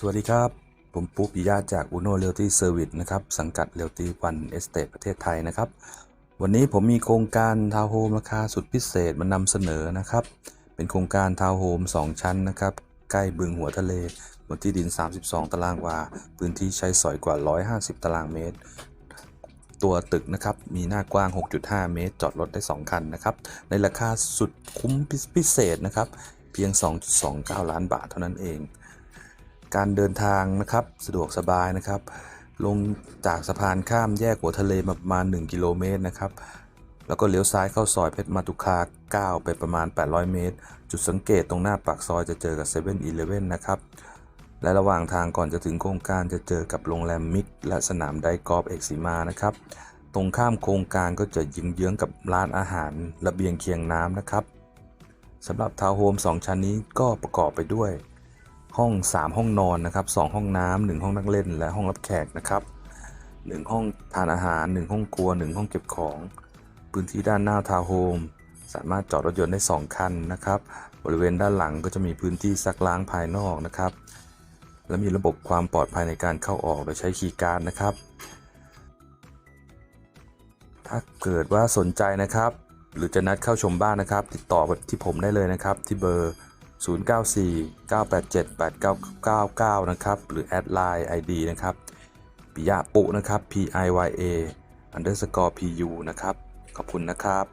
สวัสดีครับ ผมปุ๊ปิยาจาก Uno Realty Service นะครับ สังกัด Realty One Estate ประเทศไทยนะครับ วันนี้ผมมีโครงการทาวน์โฮมราคาสุดพิเศษมานำเสนอนะครับ เป็นโครงการทาวน์โฮม2 ชั้นนะครับ ใกล้บึงหัวทะเล บนที่ดิน 32 ตารางวา พื้นที่ใช้สอยกว่า 150 ตารางเมตร ตัวตึกนะครับ มีหน้ากว้าง 6.5 เมตร จอดรถได้ 2 คันนะครับ ในราคาสุดคุ้มพิเศษนะครับ เพียง 2.29 ล้านบาทเท่านั้นเอง การเดินทางนะครับสะดวกสบายนะครับ ลงจากสะพานข้ามแยกหัวทะเลมาประมาณ 1 กิโลเมตรนะครับ แล้วก็เลี้ยวซ้ายเข้าซอยเพชรมาตุคา 9 ไปประมาณ 800 เมตร จุดสังเกตตรงหน้าปากซอยจะเจอกับ7 e เ e ่ e อนะครับ และระหว่างทางก่อนจะถึงโครงการจะเจอกับโรงแรมมิกและสนามไดกอล์ฟเอกสีมานะครับ ตรงข้ามโครงการก็จะยิงเยื้องกับร้านอาหารระเบียงเคียงน้ำนะครับสำหรับทาวน์โฮม2ชั้นนี้ก็ประกอบไปด้วย ห้อง 3 ห้องนอนนะครับ2ห้องน้ำ1ห้องนั่งเล่น และห้องรับแขกนะครับ 1 ห้องทานอาหาร 1 ห้องครัว 1 ห้องเก็บของ พื้นที่ด้านหน้าทาวน์โฮมสามารถจอดรถยนต์ได้ 2 คันนะครับ บริเวณด้านหลังก็จะมีพื้นที่ซักล้างภายนอกนะครับ และมีระบบความปลอดภัยในการเข้าออกโดยใช้คีย์การ์ดนะครับ ถ้าเกิดว่าสนใจนะครับ หรือจะนัดเข้าชมบ้านนะครับ ติดต่อที่ผมได้เลยนะครับที่เบอร์ 0949878999 นะครับ หรือแอดไลน์ ID นะครับปิยะปุนะครับ P I Y A underscore P U นะครับ ขอบคุณนะครับ